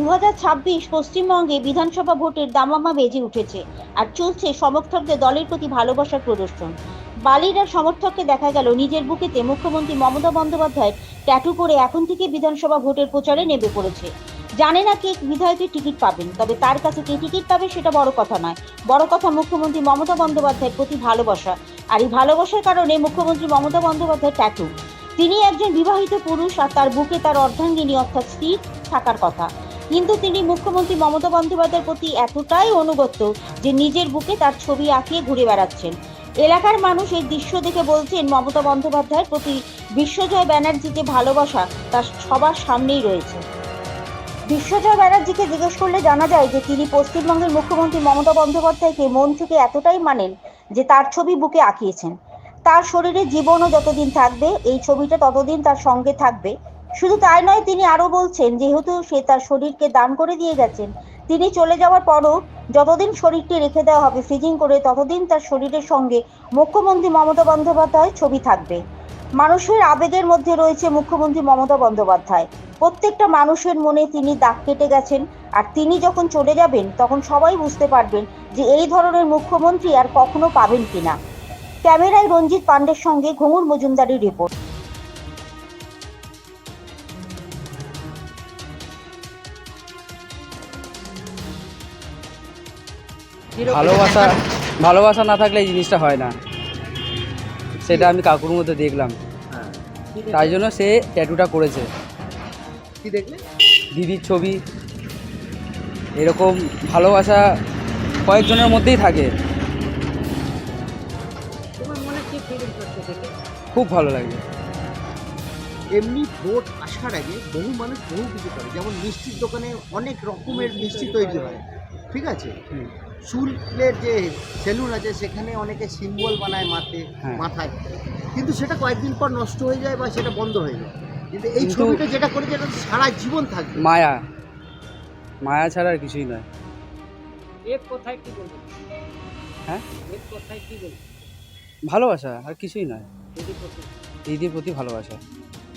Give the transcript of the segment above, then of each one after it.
দু হাজার ছাব্বিশ পশ্চিমবঙ্গে বিধানসভা ভোটের দামামা বেজে উঠেছে আর চলছে সমর্থকদের দলের প্রতি ভালোবাসার প্রদর্শন। বালিরার সমর্থককে দেখা গেল নিজের বুকেতে মুখ্যমন্ত্রী মমতা বন্দ্যোপাধ্যায় ট্যাটু করে এখন থেকে বিধানসভা ভোটের প্রচারে নেমে পড়েছে। জানে না কে বিধায়কের টিকিট পাবেন, তবে তার কাছে কে টিকিট পাবে সেটা বড় কথা নয়। বড় কথা মুখ্যমন্ত্রী মমতা বন্দ্যোপাধ্যায়ের প্রতি ভালোবাসা, আর এই ভালোবাসার কারণে মুখ্যমন্ত্রী মমতা বন্দ্যোপাধ্যায় ট্যাটু। তিনি একজন বিবাহিত পুরুষ আর তার বুকে তার অর্ধাঙ্গিনী অর্থাৎ স্ত্রী থাকার কথা। কিন্তু তিনি মুখ্যমন্ত্রী মমতা বন্দ্যোপাধ্যায়ের প্রতি এতটাই অনুগত যে নিজের বুকে তার ছবি আঁকিয়ে ঘুরে বেড়াচ্ছেন। এলাকার মানুষ এই দৃশ্য দেখে বলছেন, মমতা বন্দ্যোপাধ্যায়ের প্রতি বিশ্বজয় ব্যানার্জি যে ভালোবাসা তার সবার সামনেই রয়েছে। বিশ্বজয় ব্যানার্জিকে জিজ্ঞেস করলে জানা যায় যে তিনি পশ্চিমবঙ্গের মুখ্যমন্ত্রী মমতা বন্দ্যোপাধ্যায়কে মন থেকে এতটাই মানেন যে তার ছবি বুকে আঁকিয়েছেন। তার শরীরে জীবনও যতদিন থাকবে, এই ছবিটা ততদিন তার সঙ্গে থাকবে। শুধু তাই নয়, তিনি আরও বলছেন, যেহেতু সে তার শরীরকে দান করে দিয়ে গেছেন, তিনি চলে যাওয়ার পরও যতদিন শরীরটি রেখে দেওয়া হবে ফ্রিজিং করে ততদিন তার শরীরের সঙ্গে মুখ্যমন্ত্রী মমতা বন্দ্যোপাধ্যায় ছবি থাকবে। মানুষের আবেগের মধ্যে রয়েছে মুখ্যমন্ত্রী মমতা বন্দ্যোপাধ্যায়। প্রত্যেকটা মানুষের মনে তিনি দাগ কেটে গেছেন, আর তিনি যখন চলে যাবেন, তখন সবাই বুঝতে পারবেন যে এই ধরনের মুখ্যমন্ত্রী আর কখনো পাবেন কিনা। ক্যামেরায় রঞ্জিত পাণ্ডের সঙ্গে ঘুঙুর মজুমদারের রিপোর্ট। ভালোবাসা ভালোবাসা না থাকলে এই জিনিসটা হয় না। সেটা আমি কাকুর মধ্যে দেখলাম। তাই জন্য সে ট্যাটুটা করেছে। কি দেখলে? দিদির ছবি। এরকম ভালোবাসা কয়েকজনের মধ্যেই থাকে। খুব ভালো লাগে। এমনি ভোট আসার আগে বহু মানুষ বহু কিছু করে। যেমন মিষ্টির দোকানে অনেক রকমের মিষ্টি তৈরি হয়। ঠিক আছে। চুলের যে সেলুন আছে সেখানে অনেকে সিম্বল বানায় মাথায় হ্যাঁ। মাথায়। কিন্তু সেটা কয়েকদিন পর নষ্ট হয়ে যায় বা সেটা বন্ধ হয়ে যায়। কিন্তু এই ছবিটা যেটা করেছে এটা সারা জীবন থাকবে। মায়া। মায়া ছাড়া আর কিছুই নয়। এক কথায় কি বলব? হ্যাঁ? এক কথায় কি বলব? ভালোবাসা আর কিছুই নয়। দিদি প্রতি। দিদির প্রতি ভালোবাসা।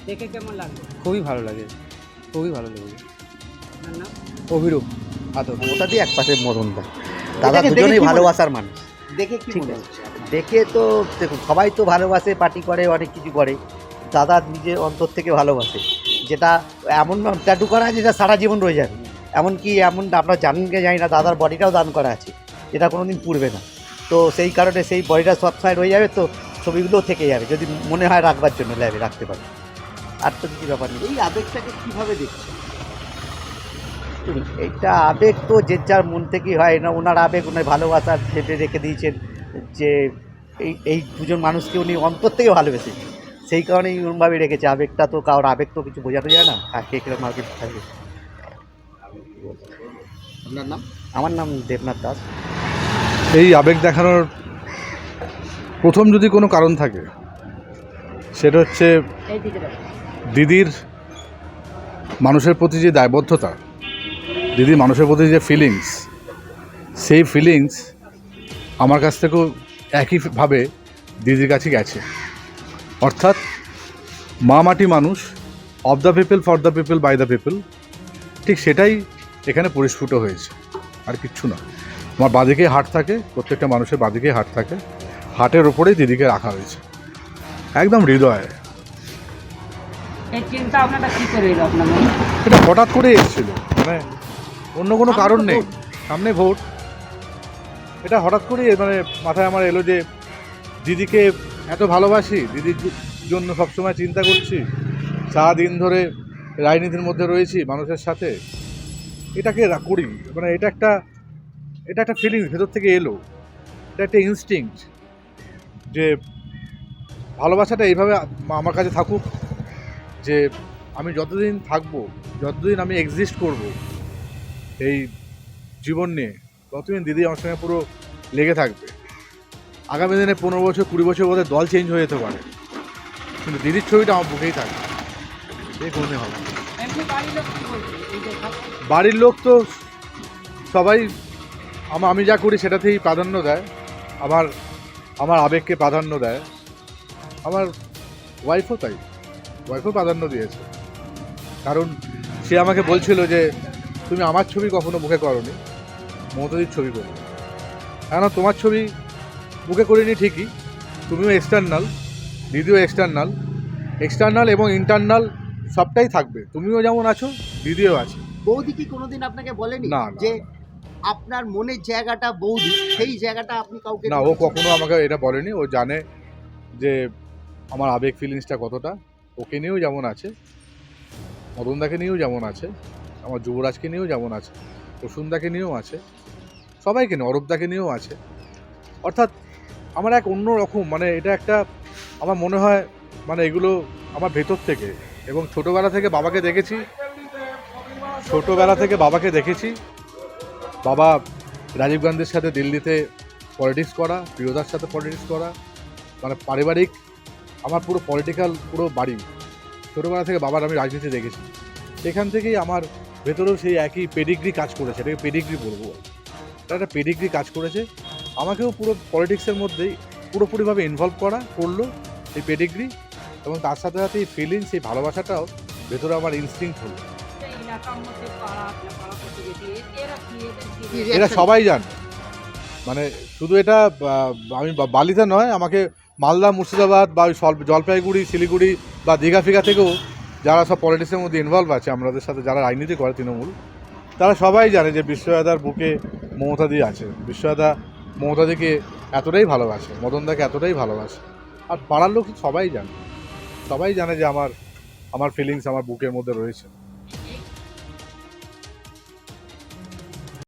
দেখে কেমন লাগল? খুবই ভালো লাগে। খুবই ভালো লাগে অভিরূপ। আদর। ওটা দিয়ে এক পাশে মরণ দেয়। দাদা দুজনেই ভালোবাসার মানুষ। দেখে কি ঠিক মনে আছে। হচ্ছে দেখে তো দেখুন সবাই তো ভালোবাসে পার্টি করে অনেক কিছু করে। দাদা নিজের অন্তর থেকে ভালোবাসে। যেটা এমন ট্যাটু করা আছে যেটা সারা জীবন রয়ে যাবে। এমনকি এমন আপনারা জানেন কি জানি না দাদার বডিটাও দান করা আছে। যেটা কোনো দিন পুড়বে না। তো সেই কারণে সেই বডিটা সবসময় রয়ে যাবে তো ছবিগুলোও থেকে যাবে। যদি মনে হয় রাখবার জন্য ল্যাবে রাখতে পারে। আর তো কিছু ব্যাপার নেই। এই আবেগটাকে কীভাবে দেখছে এটা আবেগ তো যে যার মন থেকেই হয় না ওনার আবেগ ওনার ভালোবাসা ভেবে রেখে দিয়েছেন যে এই এই দুজন মানুষকে উনি অন্তর থেকে ভালোবেসে সেই কারণেই ওরমভাবে রেখেছে। আবেগটা তো কারোর আবেগ তো কিছু বোঝানো যায় না। আর কে কীরকম আবেগ থাকবে আপনার নাম? আমার নাম দেবনাথ দাস। এই আবেগ দেখানোর প্রথম যদি কোনো কারণ থাকে সেটা হচ্ছে। দিদির মানুষের প্রতি যে দায়বদ্ধতা দিদির মানুষের প্রতি যে ফিলিংস সেই ফিলিংস আমার কাছ থেকেও একইভাবে দিদির কাছে গেছে। অর্থাৎ মা মাটি মানুষ of the people for the people by the people ঠিক সেটাই এখানে পরিস্ফুট হয়েছে আর কিচ্ছু না। আমার বাদিকে হাট থাকে প্রত্যেকটা মানুষের বাদিকে হাট থাকে হাটের ওপরেই দিদিকে রাখা হয়েছে। একদম হৃদয়ে। এটা হঠাৎ করে এসেছিল। মানে অন্য কোনো কারণ নেই। সামনে ভোট। এটা হঠাৎ করে মানে মাথায় আমার এলো যে দিদিকে এত ভালোবাসি দিদির জন্য সবসময় চিন্তা করছি। সারাদিন ধরে রাজনীতির মধ্যে রয়েছি মানুষের সাথে। এটাকে করি। মানে এটা একটা এটা একটা ফিলিংস ভেতর থেকে এলো। এটা একটা ইনস্টিংক্ট যে ভালোবাসাটা এইভাবে আমার কাছে থাকুক যে আমি যতদিন থাকব যতদিন আমি এক্সিস্ট করব এই জীবন নিয়ে। ততদিন দিদি আমার সঙ্গে পুরো লেগে থাকবে। আগামী দিনে পনেরো বছর, কুড়ি বছর বোধহয় দল চেঞ্জ হয়ে যেতে পারে। কিন্তু দিদির ছবিটা আমার বুকেই থাকবে। এই মনে হবে? বাড়ির লোক তো সবাই, আমা- আমি যা করি সেটাতেই প্রাধান্য দেয়। আমার আমার আবেগকে প্রাধান্য দেয়। আমার ওয়াইফও তাই। ওয়াইফও প্রাধান্য দিয়েছে। কারণ সে আমাকে বলছিল যে তুমি আমার ছবি কখনো বুকে করনি। মমতাদির ছবি করবে কেন তোমার ছবি বুকে করিনি ঠিকই। তুমিও এক্সটার্নাল দিদিও এক্সটার্নাল এক্সটার্নাল এবং ইন্টারনাল সবটাই থাকবে। তুমিও যেমন আছো দিদিও আছে। বৌদি কি কোনোদিন আপনাকে বলেনি না। যে আপনার মনের জায়গাটা বৌদি সেই জায়গাটা আপনি কাউকে না ও? কখনো আমাকে এটা বলেনি। ও জানে যে আমার আবেগ ফিলিংসটা কতটা। ওকে নিয়েও যেমন আছে মদনদাকে নিয়েও যেমন আছে। আমার যুবরাজকে নিয়েও যেমন আছে প্রসুনদাকে নিয়েও আছে, সবাইকে নিয়ে, অরূপদাকে নিয়েও আছে। অর্থাৎ আমার এক অন্য রকম মানে এটা একটা আমার মনে হয় মানে এগুলো আমার ভেতর থেকে এবং ছোটোবেলা থেকে বাবাকে দেখেছি, ছোটোবেলা থেকে বাবাকে দেখেছি। বাবা রাজীব গান্ধীর সাথে দিল্লিতে পলিটিক্স করা, প্রিয়দার সাথে পলিটিক্স করা মানে পারিবারিক, আমার পুরো পলিটিক্যাল পুরো বাড়ি। ছোটোবেলা থেকে বাবার আমি রাজনীতি দেখেছি। সেখান থেকেই আমার ভেতরেও সেই একই পেডিগ্রি কাজ করেছে এটাকে পেডিগ্রি বলব। এটা একটা পেডিগ্রি কাজ করেছে। আমাকেও পুরো পলিটিক্সের মধ্যেই পুরোপুরিভাবে ইনভলভ করা করল এই পেডিগ্রি এবং তার সাথে সাথে এই ফিলিংস এই ভালোবাসাটাও ভেতরে আমার ইনস্টিংক্ট হলো। এরা? সবাই জানে। মানে শুধু এটা আমি বালিতে নয় আমাকে মালদা মুর্শিদাবাদ বা জলপাইগুড়ি শিলিগুড়ি বা দীঘা ফিঘা থেকেও যারা সব পলিটিক্সের মধ্যে ইনভলভ আছে, আমাদের সাথে যারা রাজনীতি করে, তৃণমূল, তারা সবাই জানে যে বিশ্বয়দার বুকে মমতাদি আছে। বিশ্বয়দা মমতাদিকে এতটাই ভালোবাসে মদনদাকে এতটাই ভালোবাসে। আর পাড়ার লোক সবাই জানে। সবাই জানে যে আমার আমার ফিলিংস আমার বুকের মধ্যে রয়েছে।